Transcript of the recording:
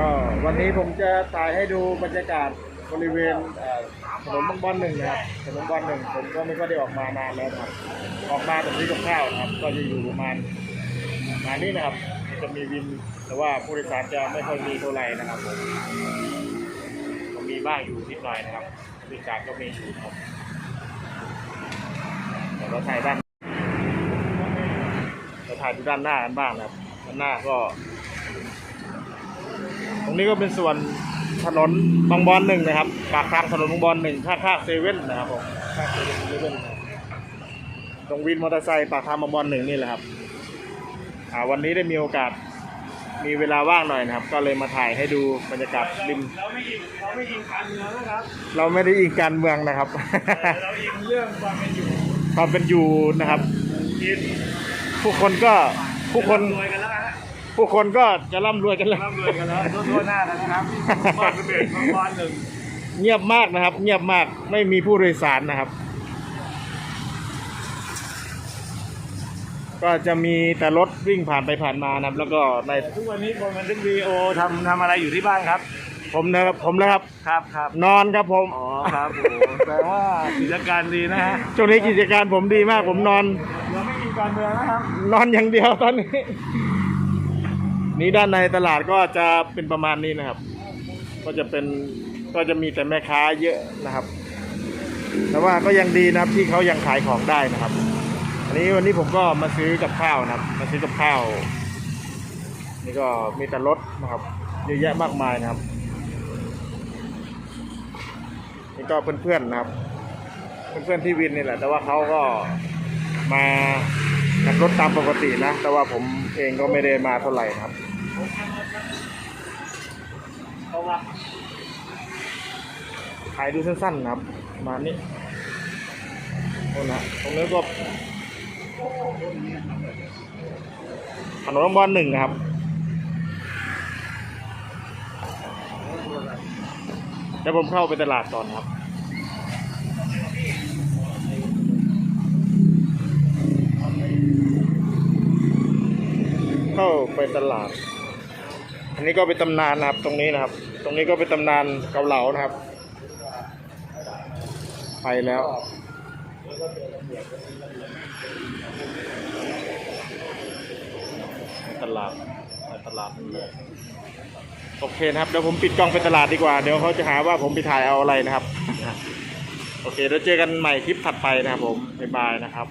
ก็วันนี้ผมจะถ่ายให้ดูบรรยากาศบริเวณถนนบางบอนหนึ่งนะครับถนนบางบอนหนึ่งผมก็ไม่ค่อยได้ออกมานานแล้วครับออกมาแต่ซื้อกับข้าวนะครับ ก็จะอยู่ประมาณประมาณนี้นะครับ จะมีวินแต่ว่าผู้โดยสารจะไม่ค่อยมีเท่าไหร่นะครับผมก็มีบ้างอยู่นิดหน่อยนะครับผู้โดยสารก็มีอยู่ครับเดี๋ยวเราถ่ายด้านเราถ่ายดูด้านหน้ากันบ้างนะครับด้านหน้าก็ ตรงนี้ก็เป็นส่วนถนนบางบอนหนึ่งนะครับ ปากทางถนนบางบอนหนึ่งข้างๆเซเว่นนะครับผมข้างเซเว่นนะครับตรงวินมอเตอร์ไซค์ปากทางบางบอนหนึ่งนี่แหละครับอ่าวันนี้ได้มีโอกาสมีเวลาว่างหน่อยนะครับ ก็เลยมาถ่ายให้ดูบรรยากาศริม เราไม่อิงเราไม่อิงการเมืองนะครับเราไม่ได้อิงการเมืองนะครับ แต่เราอิงเรื่องความเป็นอยู่ความเป็นอยู่นะครับกินผู้คนก็ผู้คน รวยกันแล้วนะฮะ ผู้คนก็จะร่ำรวยกันแล้วร่ำรวยกันแล้วทั่วๆหน้าแล้วนะครับบอลระเบิดบางบอลหนึ่งเงียบมากนะครับ เงียบมากไม่มีผู้โดยสารนะครับ ก็จะมีแต่รถวิ่งผ่านไปผ่านมานะครับ แล้วก็ในทุกวันนี้คนมันทึกวีดีโอทำทำอะไรอยู่ที่บ้านครับ ผมนะครับผมนะครับครับครับนอนครับผมอ๋อครับโอ้แปลว่ากิจการดีนะฮะช่วงนี้กิจการผมดีมาก ผมนอนเราไม่อิงการเมืองนะครับ นอนอย่างเดียวตอนนี้ นี่ด้านในตลาดก็จะเป็นประมาณนี้นะครับ ก็จะเป็นก็จะมีแต่แม่ค้าเยอะนะครับ แต่ว่าก็ยังดีนะครับที่เขายังขายของได้นะครับ อันนี้วันนี้ผมก็มาซื้อกับข้าวนะครับ มาซื้อกับข้าว นี่ก็มีแต่รถนะครับเยอะแยะมากมายนะครับนี่ก็เพื่อนๆนะครับ เพื่อนๆที่วินนี่แหละ แต่ว่าเขาก็มาขับรถตามปกตินะ แต่ว่าผมเองก็ไม่ได้มาเท่าไหร่นะครับ เาว่าถ่ายดูสั้นๆนะครับมานี้โน่นะตรงนี้ก็ถนนบอลหนึ่งครับเดี๋ยวผมเข้าไปตลาดก่อนครับเข้าไปตลาด อันนี้ก็เป็นตำนานนะครับ ตรงนี้นะครับ ตรงนี้ก็เป็นตำนานเกาเหลานะครับ ไปแล้วตลาดไปตลาดนั่นเลยโอเคนะครับเดี๋ยวผมปิดกล้องไปตลาดดีกว่า เดี๋ยวเขาจะหาว่าผมไปถ่ายเอาอะไรนะครับ โอเคเดี๋ยวเจอกันใหม่คลิปถัดไปนะครับผมบ๊ายบายนะครับ